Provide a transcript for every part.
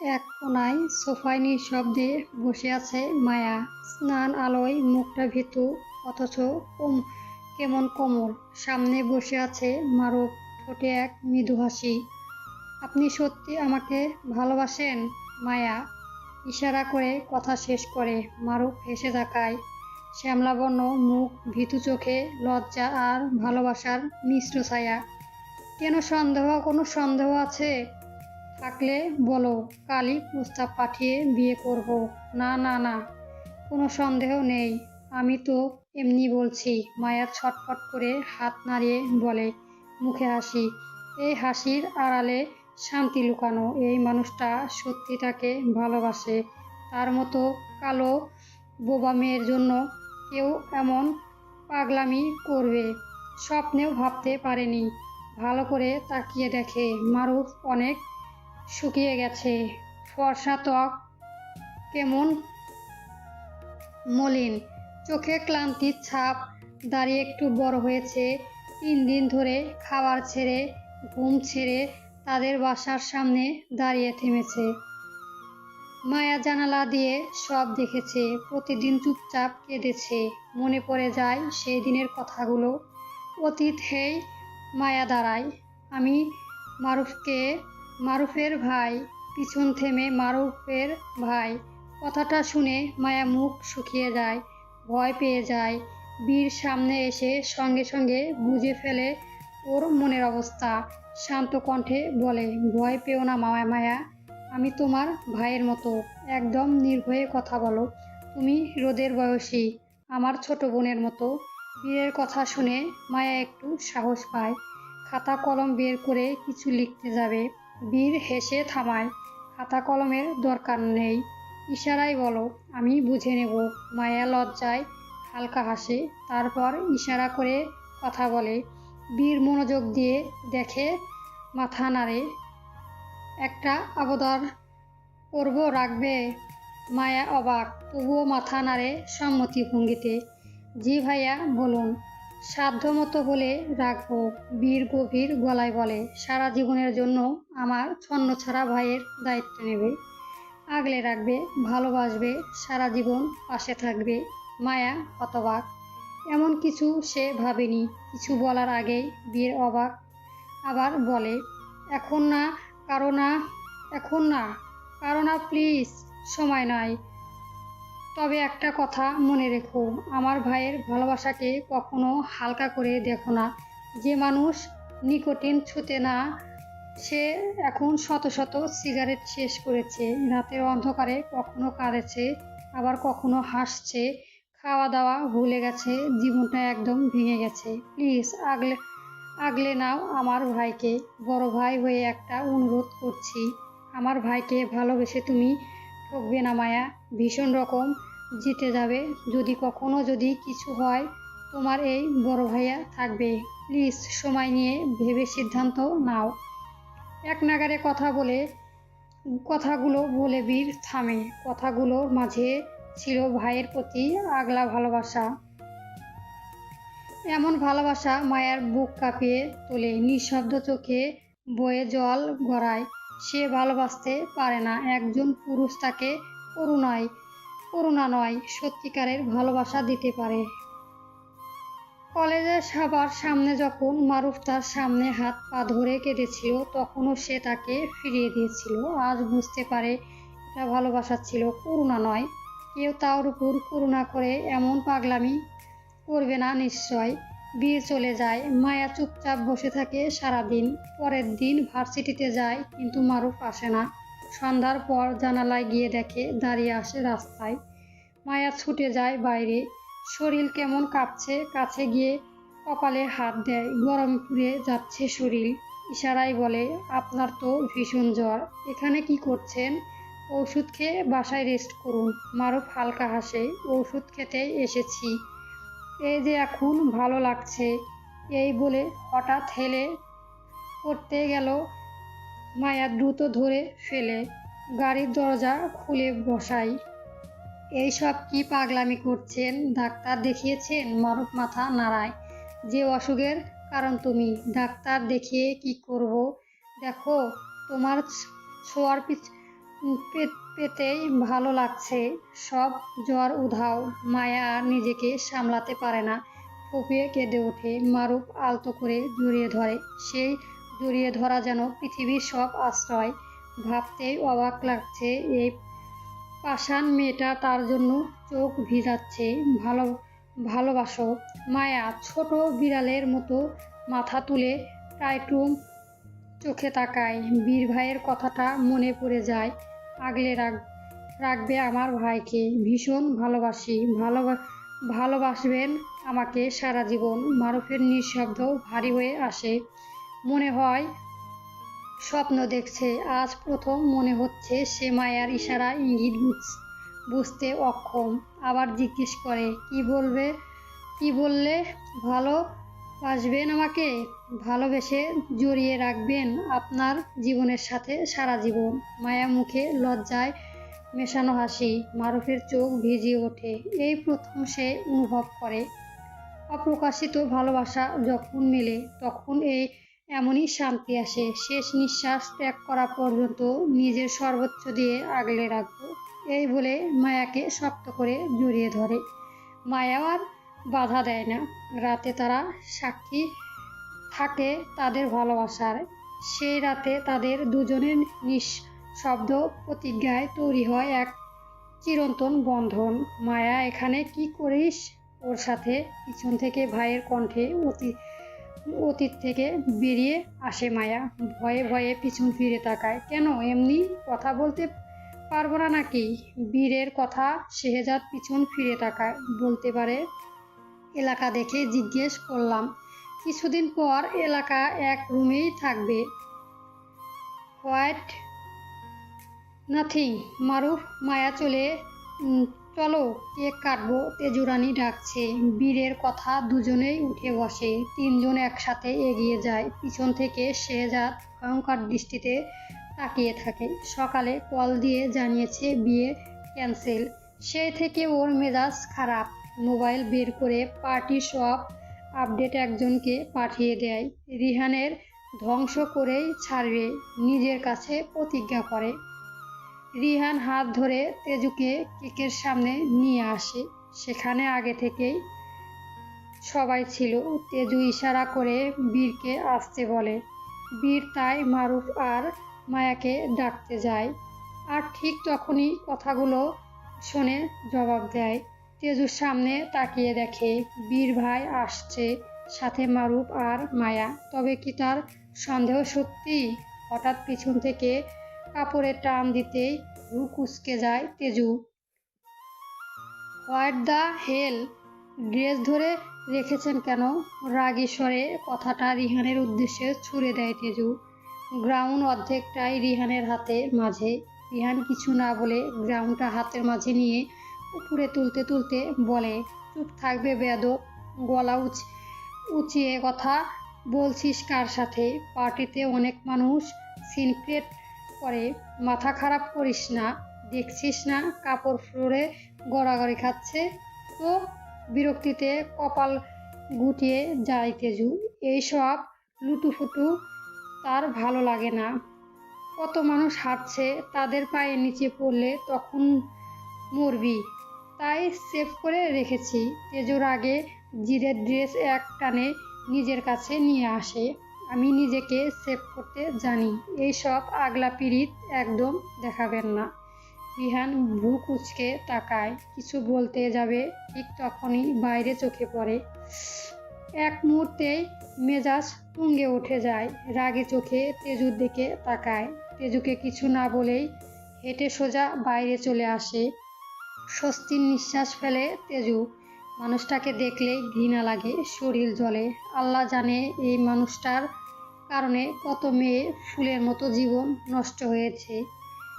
এক কোনায় সোফায় নিঃশব্দে বসে আছে মায়া। স্নান আলোয় মুখটা ভীতু, অথচ কম- কেমন কোমল। সামনে বসে আছে মারুফ, ঠোঁটে এক মৃদু হাসি। আপনি সত্যি আমাকে ভালোবাসেন? মায়া ইশারা করে কথা শেষ করে। মারুফ হেসে তাকায় শ্যামলাবর্ণ মুখ ভীতু চোখে লজ্জা আর ভালোবাসার মিশ্র ছায়া। কেন সন্দেহ? কোনো সন্দেহ আছে? থাকলে বলো, কালই প্রস্তাব পাঠিয়ে বিয়ে করব। না না না, কোনো সন্দেহ নেই। আমি তো এমনি বলছি মায়ার ছটফট করে হাত নাড়িয়ে বলে, মুখে হাসি। এই হাসির আড়ালে শান্তি লুকানো, এই মানুষটা সত্যিটাকে ভালোবাসে। তার মতো কালো বোবা মেয়ের জন্য কেউ এমন পাগলামি করবে, স্বপ্নেও ভাবতে পারেনি। ভালো করে তাকিয়ে দেখে মারুফ অনেক শুকিয়ে গেছে। ফর্সা ত্বক। কেমন? মলিন। চোখে ক্লান্তির ছাপ। দাঁড়িয়ে একটু বড় হয়েছে। তিন দিন ধরে খাবার ছেড়ে, ঘুম ছেড়ে তাদের বাসার সামনে দাঁড়িয়ে থেমেছে। মায়া জানালা দিয়ে সব দেখেছে। প্রতিদিন চুপচাপ কেঁদেছে। মনে পড়ে যায় সেই দিনের কথাগুলো। অতীত হেই, মায়া দাঁড়ায়। আমি মারুফকে মারুফের ভাই, পিছন থেমে মারুফের ভাই। কথাটা শুনে মায়া মুখ শুকিয়ে যায়, ভয় পেয়ে যায়। বীর সামনে এসে সঙ্গে সঙ্গে বুঝে ফেলে ওর মনের অবস্থা। শান্ত কণ্ঠে বলে, ভয় পেও না মায়া মায়া। আমি তোমার ভাইয়ের মতো। একদম নির্ভয়ে কথা বলো। তুমি রোদের বয়সী, আমার ছোট বোনের মতো। বীরের কথা শুনে মায়া একটু সাহস পায়। খাতা কলম বের করে কিছু লিখতে যাবে। বীর হেসে থামায়, খাতা কলমের দরকার নেই। ইশারায় বলো, আমি বুঝে নেব। মায়া লজ্জায় হালকা হাসে, তারপর ইশারা করে কথা বলে। বীর মনোযোগ দিয়ে দেখে মাথা নাড়ে। একটা আবদার করব রাখবে। মায়া অবাক, তবুও মাথা নাড়ে সম্মতি ভঙ্গিতে। জি ভাইয়া, বলুন। সাধ্যমতো হলে রাখব বীর গভীর গলায় বলে, সারা জীবনের জন্য আমার ছন্ন ছাড়া ভাইয়ের দায়িত্ব নেবে। আগলে রাখবে, ভালোবাসবে, সারা জীবন পাশে থাকবে, মায়া হতবাক। এমন কিছু সে ভাবেনি। কিছু বলার আগেই বীর অবাক আবার বলে, এখন না, কারও না, এখন না, কারও না, প্লিজ, সময় নাই। তবে একটা কথা মনে রেখো, আমার ভাইয়ের ভালোবাসাকে কখনো হালকা করে দেখো না। যে মানুষ নিকোটিন ছুতে না, সে এখন শত শত সিগারেট শেষ করেছে। রাতের অন্ধকারে কখনো কাঁদেছে, আবার কখনো হাসছে। খাওয়া দাওয়া ভুলে গেছে, জীবনটা একদম ভেঙে গেছে। প্লিজ, আগলে আগলে নাও আমার ভাইকে। বড় ভাই হয়ে একটা অনুরোধ করছি। আমার ভাইকে ভালোবেসে তুমি ঠকবে না, মায়া। ভীষণ রকম জিতে যাবে। যদি কখনো যদি কিছু হয়, তোমার এই বড় ভাইয়া থাকবে। প্লিজ সময় নিয়ে ভেবে সিদ্ধান্ত নাও। এক নাগারে কথা বলে, কথাগুলো বলে বীর থামে। কথাগুলোর মাঝে ছিল ভাইয়ের প্রতি আগলা ভালোবাসা। এমন ভালোবাসা মায়ার বুক কাঁপিয়ে তোলে, নিঃশব্দ চোখে বয়ে জল গড়ায়। সে ভালোবাসতে পারে না। একজন পুরুষ তাকে করুণায়। করুণা নয়, সত্যিকারের ভালোবাসা দিতে পারে। কলেজের সবার সামনে যখন মারুফ তার সামনে হাত পা ধরে কেঁদেছিল, তখনও সে তাকে ফিরিয়ে দিয়েছিল। আজ বুঝতে পারে এটা ভালোবাসা ছিল, করুণা নয়। কেউ তার উপর করুণা করে এমন পাগলামি করবে না নিশ্চয়। বিয়ে চলে যায়, মায়া চুপচাপ বসে থাকে সারাদিন। পরের দিন ভার্সিটিতে যায়, কিন্তু মারুফ আসে না। সন্ধ্যার পর জানালায় গিয়ে দেখে দাঁড়িয়ে আসে রাস্তায়। মায়া ছুটে যায় বাইরে। শরীর কেমন কাঁপছে, কাছে গিয়ে কপালে হাত দেয়। গরম পুড়ে যাচ্ছে শরীর। ইশারায় বলে, আপনার তো ভীষণ জ্বর। এখানে কি করছেন? ওষুধ খেয়ে বাসায় রেস্ট করুন। মারুফ হালকা হাসে, ওষুধ খেতে এসেছি। এই যে এখন ভালো লাগছে। এই বলে হঠাৎ হেলে পড়তে গেল মায়া দ্রুত ধরে ফেলে গাড়ির দরজা খুলে বসাই। এই সব কি পাগলামি করছেন? ডাক্তার দেখিয়েছেন মারুফ মাথা নাড়ায়। যে অসুখের কারণ তুমি, ডাক্তার দেখিয়ে কি করব? দেখো, তোমার ছোঁয়ার পিছ পেতেই ভালো লাগছে। সব জ্বর উধাও। মায়া আর নিজেকে সামলাতে পারে না। ফুপিয়ে কেঁদে ওঠে। মারুফ আলতো করে জড়িয়ে ধরে। সেই জড়িয়ে ধরা যেন পৃথিবীর সব আশ্রয়। ভাবতেই অবাক লাগছে এই পাষাণ মেয়েটা তার জন্য চোখ ভিজাচ্ছে। ভালো, ভালোবাসো। মায়া, ছোট বিড়ালের মতো মাথা তুলে টাইটুম চোখে তাকায়। বীর ভাইয়ের কথাটা মনে পড়ে যায়। আগলে রাখ, রাখবে আমার ভাইকে। ভীষণ ভালোবাসি। ভালো, ভালোবাসবেন আমাকে সারা জীবন। মারুফের নিঃশব্দ ভারী হয়ে আসে। মনে হয়। স্বপ্ন দেখছে। আজ প্রথম মনে হচ্ছে সে মায়ার ইশারা ইঙ্গিত বুঝ- বুঝতে অক্ষম। আবার জিজ্ঞেস করে, কি বলবে? কি বললে ভালো বাসবেন আমাকে? ভালোবেসে জড়িয়ে রাখবেন আপনার জীবনের সাথে সারা জীবন। মায়া মুখে লজ্জায় মেশানো হাসি, মারুফের চোখ ভিজিয়ে ওঠে। এই প্রথম সে অনুভব করে। অপ্রকাশিত ভালোবাসা যখন মেলে, তখন এই এমনই শান্তি আসে। শেষ নিঃশ্বাস ত্যাগ করা পর্যন্ত নিজের সর্বোচ্চ দিয়ে আগলে রাখব। এই বলে মায়াকে শক্ত করে জড়িয়ে ধরে। মায়াও আর বাধা দেয় না। রাতে তারা সাক্ষী থাকে তাদের ভালোবাসার। সেই রাতে তাদের দুজনের নিঃশব্দ প্রতিজ্ঞায় তৈরি হয় এক চিরন্তন বন্ধন। মায়া, এখানে কি করিস? ওর সাথে পিছন থেকে ভাইয়ের কণ্ঠে অতি অতীত থেকে বেরিয়ে আসে মায়া। ভয়ে ভয়ে পিছন ফিরে তাকায়। কেন? এমনি কথা বলতে পারব না নাকি? বীরের কথা শেহজাদ পিছন ফিরে তাকায়। বলতে পারে, এলাকা দেখে জিজ্ঞেস করলাম, কিছুদিন পর এলাকা এক রুমেই থাকবে। হোয়াইট নাথিং, মারুফ, মায়া চলে চলো কেক কাটবো? তেজুরানি ডাকছে। বীরের কথা দুজনেই উঠে বসে। তিনজন একসাথে এগিয়ে যায়। পিছন থেকে শেহজাদ ভয়ঙ্কর দৃষ্টিতে তাকিয়ে থাকে। সকালে কল দিয়ে জানিয়েছে বিয়ে ক্যান্সেল। সেই থেকে ওর মেজাজ খারাপ। মোবাইল বের করে পার্টি সব আপডেট একজনকে পাঠিয়ে দেয়। রিহানের ধ্বংস করেই ছাড়বে। নিজের কাছে প্রতিজ্ঞা করে। রিহান হাত ধরে তেজুকে কেকের সামনে নিয়ে আসে। সেখানে আগে থেকেই সবাই ছিল। তেজু ইশারা করে বীরকে আসতে বলে। বীর তাই মারুফ আর মায়াকে ডাকতে যায়। আর ঠিক তখনই কথাগুলো শুনে জবাব দেয়। তেজুর সামনে তাকিয়ে দেখে বীর ভাই আসছে, সাথে মারুফ আর মায়া। তবে কি তার সন্দেহ সত্যি? হঠাৎ পিছন থেকে কাপড়ে টান দিতেই রু কুচকে যায় Teju. What the hell dress ধরে রেখেছেন কেন? রাগী স্বরে কথাটা রিহানের উদ্দেশ্যে ছুড়ে দেয় তেজু। গ্রাউন্ড অর্ধেকটাই রিহানের হাতে মাঝে। রিহান কিছু না বলে গ্রাউন্ডটা হাতের মাঝে নিয়ে উপরে তুলতে তুলতে বলে, চুপ থাকবে বেয়াদব, গলা উচ, উঁচিয়ে কথা বলছিস কার সাথে? পার্টিতে অনেক মানুষ সিনক্রেট করে মাথা খারাপ করিস না, দেখছিস না কাপড় ফ্লোরে গড়াগড়ি খাচ্ছে? তো বিরক্তিতে কপাল গুটিয়ে যায় তেজু। এইসব লুটুফুটু তার ভালো লাগে না। কত মানুষ হাঁটছে, তাদের পায়ে নিচে পড়লে তখন মরবি। তাই সেভ করে রেখেছি। তেজুর আগে জিরের ড্রেস এক টানে নিজের কাছে নিয়ে আসে। আমি নিজেকে সেভ করতে জানি। এই সব আগলা পিরিত একদম দেখাবেন না। রিহান ভ্রু কুচকে তাকায়, কিছু বলতে যাবে ঠিক তখনই বাইরে চোখে পড়ে। এক মুহূর্তেই মেজাজ তুঙ্গে উঠে যায়, রাগে চোখে তেজুর দিকে তাকায়। তেজুকে কিছু না বলেই হেঁটে সোজা বাইরে চলে আসে। স্বস্তির নিঃশ্বাস ফেলে তেজু। মানুষটাকে দেখলেই ঘৃণা লাগে, শরীর জ্বলে। আল্লাহ জানে এই মানুষটার কারণে কত মেয়ে ফুলের মতো জীবন নষ্ট হয়েছে।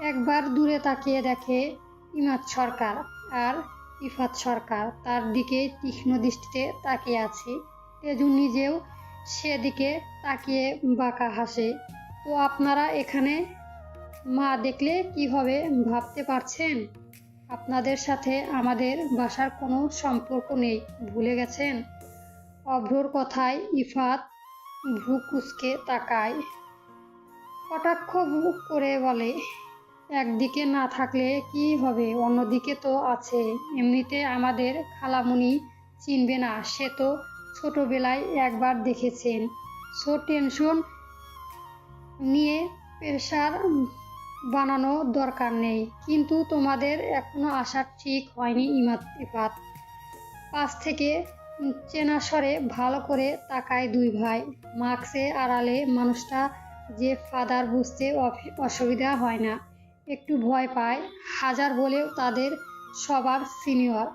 একবার দূরে তাকিয়ে দেখে ইমাদ সরকার আর ইফাত সরকার তার দিকে তীক্ষ্ণ দৃষ্টিতে তাকিয়ে আছে। তেজু নিজেও সেদিকে তাকিয়ে বাঁকা হাসে। তো আপনারা এখানে মা দেখলে কি হবে ভাবতে পারছেন? আপনাদের সাথে আমাদের বাসার কোনো সম্পর্ক নেই, ভুলে গেছেন? অভ্রর কথায় ইফাত কুচকে তাকায়। কটাক্ষ ভ্রু করে বলে, একদিকে না থাকলে কি হবে? অন্যদিকে তো আছে। এমনিতে আমাদের খালামুনি চিনবে না। সে তো ছোটবেলায় একবার দেখেছেন। সো টেনশন নিয়ে প্রেশার বানানো দরকার নেই। কিন্তু তোমাদের এখনও আসা ঠিক হয়নি ইমাত ইফাত পাশ থেকে চেনা ভালো করে তাকায় দুই ভাই। মাস্কে আড়ালে মানুষটা যে ফাদার বুঝতে অসুবিধা হয় না। একটু ভয় পায়। হাজার বলেও তাদের সবার সিনিয়র।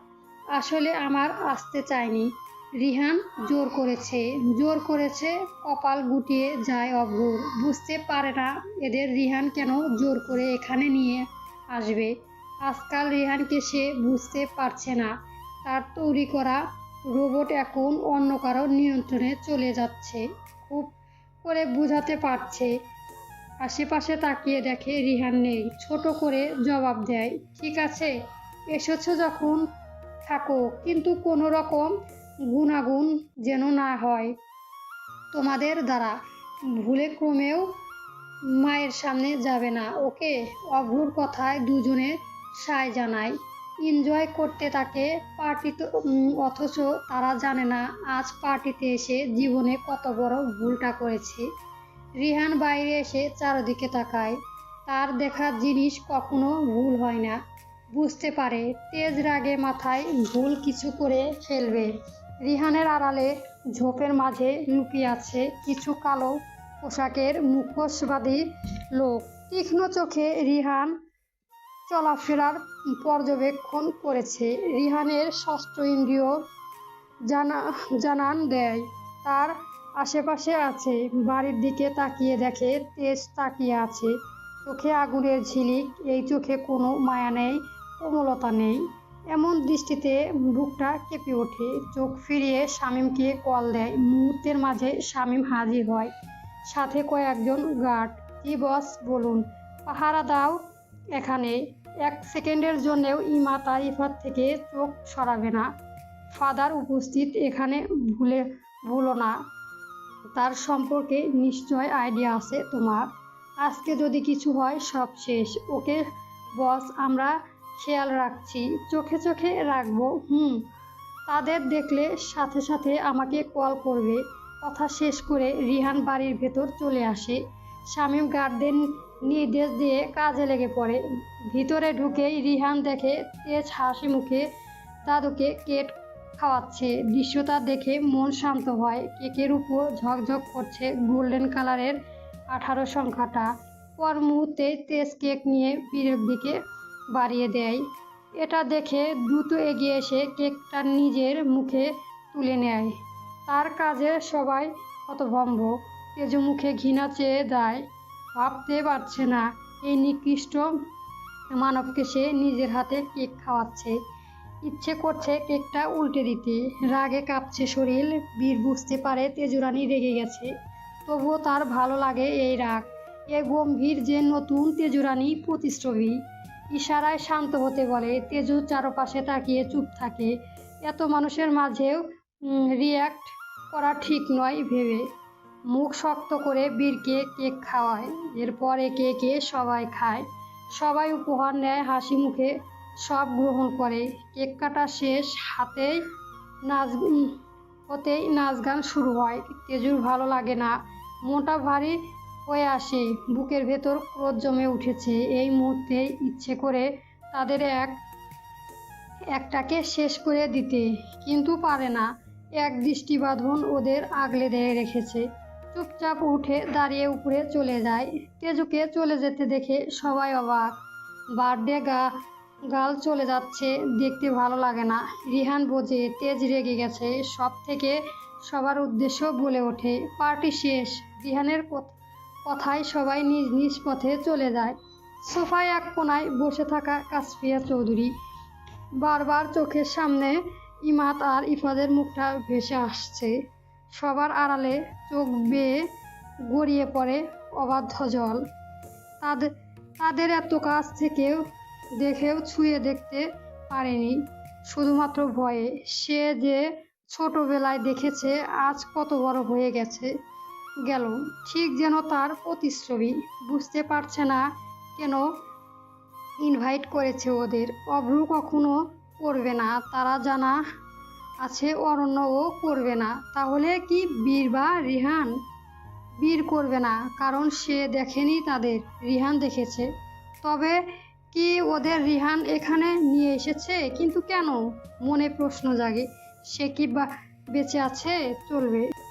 আসলে আমার আসতে চায়নি। রিহান জোর করেছে জোর করেছে, কপাল গুটিয়ে যায় অভ্র বুঝতে পারে না এদের রিহান কেন জোর করে এখানে নিয়ে আসবে। আজকাল রিহানকে সে বুঝতে পারছে না। তার তৈরি করা রোবট এখন অন্য কারও নিয়ন্ত্রণে চলে যাচ্ছে। খুব করে বোঝাতে পারছে। আশেপাশে তাকিয়ে দেখে রিহান নেই, ছোট করে জবাব দেয়, ঠিক আছে, এসেছ যখন, থাকো। কিন্তু কোনো রকম গুণাগুণ যেন না হয়। তোমাদের দ্বারা ভুলে ক্রমেও মায়ের সামনে যাবে না। ওকে অভ্রুর কথায় দুজনে সায় জানায়। এনজয় করতে তাকে পার্টি তো অথচ তারা জানে না আজ পার্টিতে এসে জীবনে কত বড় ভুলটা করেছে। রিহান বাইরে এসে চারদিকে তাকায়। তার দেখা জিনিস কখনো ভুল হয় না। বুঝতে পারে তেজ রাগে মাথায় ভুল কিছু করে ফেলবে। রিহানের আড়ালে ঝোপের মাঝে লুকিয়ে আছে কিছু কালো পোশাকের মুখোশবাদী লোক। তীক্ষ্ণ চোখে রিহান চলাফেরার পর্যবেক্ষণ করেছে। রিহানের ষষ্ঠ ইন্দ্রিয় জানা, জানান দেয়, তার আশেপাশে আছে। বাড়ির দিকে তাকিয়ে দেখে তেজ তাকিয়ে আছে। চোখে আগুনের ঝিলিক, এই চোখে কোনো মায়া নেই, কোমলতা নেই। এমন দৃষ্টিতে বুকটা কেঁপে ওঠে। চোখ ফিরিয়ে শামীমকে কল দেয়। মুহূর্তের মাঝে শামীম হাজির হয়। সাথে কয়েকজন গার্ড। কি বস, বলুন। পাহারা দাও এখানে। এক সেকেন্ডের জন্যেও ইমা তার ইফাত থেকে চোখ সরাবে না। ফাদার উপস্থিত এখানে ভুলে ভুলো না। তার সম্পর্কে নিশ্চয় আইডিয়া আছে তোমার। আজকে যদি কিছু হয়, সব শেষ। ওকে বস, আমরা খেয়াল রাখছি, চোখে চোখে রাখব, হুম। তাদের দেখলে সাথে সাথে আমাকে কল করবে। কথা শেষ করে রিহান বাড়ির ভেতর চলে আসে। শামীম গার্ডদের নির্দেশ দিয়ে কাজে লেগে পড়ে। ভিতরে ঢুকেই রিহান দেখে তেজ হাসি মুখে দাদুকে কেক খাওয়াচ্ছে। দৃশ্যটা দেখে মন শান্ত হয়। কেকের উপর ঝকঝক করছে গোল্ডেন কালারের আঠারো সংখ্যাটা। পর মুহূর্তে তেজ কেক নিয়ে বীরের দিকে বাড়িয়ে দেয়। এটা দেখে দ্রুত এগিয়ে এসে কেকটা নিজের মুখে তুলে নেয়। তার কাজে সবাই হতভম্ব। তেজু মুখে ঘৃণা চেয়ে দেয়, ভাবতে পারছে না। এই নিকৃষ্ট মানবকে সে নিজের হাতে কেক খাওয়াচ্ছে। ইচ্ছে করছে কেকটা উল্টে দিতে। রাগে কাঁপছে শরীর। বীর বুঝতে পারে তেজুরানি রেগে গেছে। তবুও তার ভালো লাগে এই রাগ। এ গম্ভীর যে নতুন তেজুরানি প্রতিশ্রবী ইশারায় শান্ত হতে বলে। তেজু চারপাশে তাকিয়ে চুপ থাকে। এত মানুষের মাঝেও রিয়্যাক্ট করা ঠিক নয় ভেবে। মুখ শক্ত করে বীরকে কেক খাওয়ায়। এরপর একে একে সবাই খায়। সবাই উপহার নেয়, হাসি মুখে সব গ্রহণ করে। কেক কাটা শেষ হাতেই নাচ হতেই নাচ গান শুরু হয়। তেজুর ভালো লাগে না। মোটা ভারী হয়ে আসে। বুকের ভেতর ক্রোধ জমে উঠেছে। এই মুহূর্তে ইচ্ছে করে তাদের এক, একটাকে শেষ করে দিতে, কিন্তু পারে না। এক দৃষ্টি বাঁধন ওদের আগলে দিয়ে রেখেছে। চুপচাপ উঠে দাঁড়িয়ে উপরে চলে যায়। তেজুকে চলে যেতে দেখে সবাই অবাক। বার্থডে গা, গাল চলে যাচ্ছে, দেখতে ভালো লাগে না। রিহান বোঝে তেজ রেগে গেছে। সব থেকে সবার উদ্দেশ্য বলে ওঠে, পার্টি শেষ। রিহানের কথ- কথায় সবাই নিজ নিজ পথে চলে যায়। সোফায় এক কোনায় বসে থাকা কাসফিয়া চৌধুরী। বারবার চোখের সামনে ইমাত আর ইফাদের মুখটা ভেসে আসছে। সবার আড়ালে চোখ বেয়ে গড়িয়ে পড়ে অবাধ্য জল। তাদের তাদের এত কাছ থেকেও দেখেও ছুঁয়ে দেখতে পারেনি। শুধুমাত্র ভয়ে সে যে ছোটবেলায় দেখেছে, আজ কত বড় হয়ে গেছে। গেল। ঠিক যেন তার প্রতিচ্ছবি বুঝতে পারছে না কেন ইনভাইট করেছে ওদের। অভ্রু কখনো করবে না, তারা জানা আছে অরণ্যও করবে না। তাহলে কি বীর বা রিহান? বীর করবে না, কারণ সে দেখেনি তাদের। রিহান দেখেছে। তবে কি ওদের রিহান এখানে নিয়ে এসেছে? কিন্তু কেন? মনে প্রশ্ন জাগে। সে কি বা বেঁচে আছে? চলবে।